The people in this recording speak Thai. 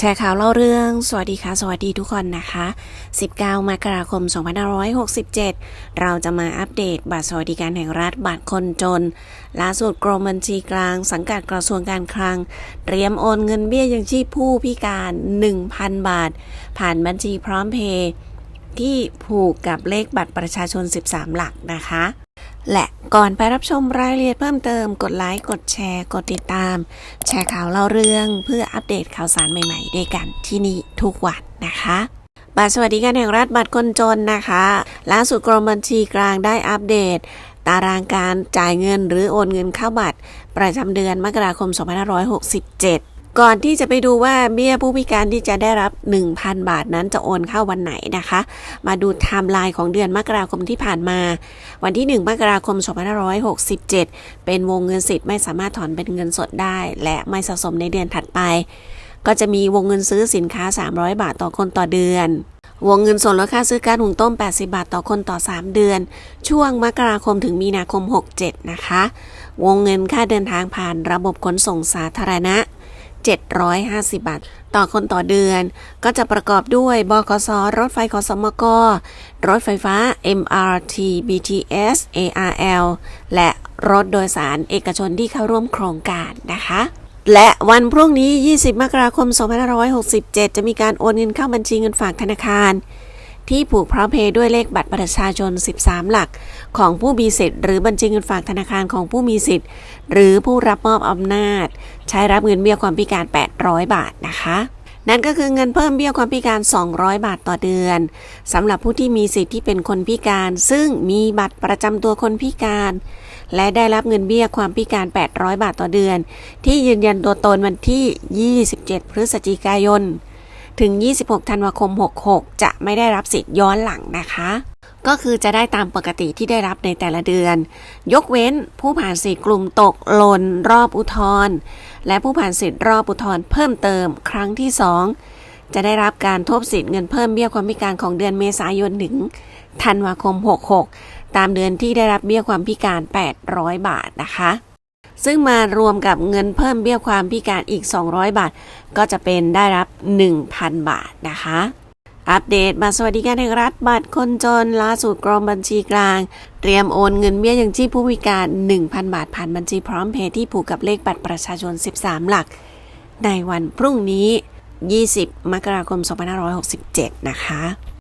แชร์ข่าวเล่าเรื่อง สวัสดีค่ะ สวัสดีทุกคนนะคะ 19 มกราคม 2567 เราจะมาอัปเดตบัตรสวัสดิการแห่งรัฐบัตรคนจน ล่าสุดกรมบัญชีกลาง สังกัดกระทรวงการคลัง เตรียมโอนเงินเบี้ยยังชีพผู้พิการ 1,000 บาท ผ่านบัญชีพร้อมเพย์ที่ผูกกับเลขบัตรประชาชน 13 หลักนะคะ และก่อนไปรับชมรายละเอียดเพิ่มเติม กดไลค์ กดแชร์ กดติดตาม แชร์ข่าวเล่าเรื่องเพื่ออัปเดตข่าวสารใหม่ๆด้วยกันที่นี่ทุกวันนะคะบัตรสวัสดิการแห่งรัฐบัตรคนจนนะคะล่าสุดกรมบัญชีกลางได้อัปเดต ตารางการจ่ายเงินหรือโอนเงินเข้าบัตร ประจำเดือนมกราคม 2567 ก่อนที่จะไปดูว่าเบี้ยผู้พิการที่จะได้รับ 1,000 บาทนั้นจะโอนเข้าวันไหนนะคะ มาดูไทม์ไลน์ของเดือนมกราคมที่ผ่านมา วันที่ 1 มกราคม 2567 เป็นวงเงินสิทธิ์ไม่สามารถถอนเป็นเงินสดได้ และไม่สะสมในเดือนถัดไป ก็จะมีวงเงินซื้อสินค้า 300 บาทต่อคนต่อเดือนวงเงินส่วนลดค่าซื้อการหุงต้ม 80 บาทต่อคนต่อ 3 เดือน ช่วงมกราคมถึงมีนาคม 67 นะคะ วงเงินค่าเดินทางผ่านระบบขนส่งสาธารณะ 750 บาท ต่อคนต่อเดือน ก็จะประกอบด้วยบขสรถไฟขสมก รถไฟฟ้า MRT BTS ARL และรถโดยสารเอกชนที่เข้าร่วมโครงการนะคะและวันพรุ่งนี้ 20 มกราคม 2567 จะมีการโอนเงินเข้าบัญชีเงินฝากธนาคาร ที่ผูกพร้อมเพย์ด้วยเลขบัตรประชาชน 13 หลัก ของผู้มีสิทธิ์ หรือบัญชีเงินฝากธนาคารของผู้มีสิทธิ์ หรือผู้รับมอบอำนาจ ใช้รับเงินเบี้ยความพิการ 800 บาทนะคะนั่นก็คือเงินเพิ่มเบี้ยความพิการ 200 บาทต่อเดือนสำหรับผู้ที่มีสิทธิ์ที่เป็นคนพิการ ซึ่งมีบัตรประจำตัวคนพิการ และได้รับเงินเบี้ยความพิการ 800 บาทต่อเดือน ที่ยืนยันตัวตนวันที่ 27 พฤศจิกายน ถึง 26 ธันวาคม 66 จะไม่ได้รับสิทธิ์ย้อนหลังนะคะ ก็คือจะได้ตามปกติที่ได้รับในแต่ละเดือน ยกเว้นผู้ผ่านสิทธิ์กลุ่มตกหล่นรอบอุทธรณ์และผู้ผ่านสิทธิ์รอบอุทธรณ์เพิ่มเติมครั้งที่ 2 จะได้รับการทบสิทธิ์เงินเพิ่มเบี้ยความพิการของเดือนเมษายนถึงธันวาคม 66 ตามเดือนที่ได้รับเบี้ยความพิการ 800 บาทนะคะ ซึ่งมารวมกับเงินเพิ่มเบี้ยความพิการอีก 200 บาท ก็จะเป็นได้รับ 1,000 บาทนะคะ อัปเดตบัตรสวัสดิการแห่งรัฐบัตรคนจนล่าสุดกรมบัญชีกลาง เตรียมโอนเงินเบี้ยยังชีพผู้พิการ 1,000 บาทผ่านบัญชีพร้อมเพย์ที่ผูกกับเลขบัตรประชาชน 13 หลัก ในวันพรุ่งนี้ 20 มกราคม 2567 นะคะ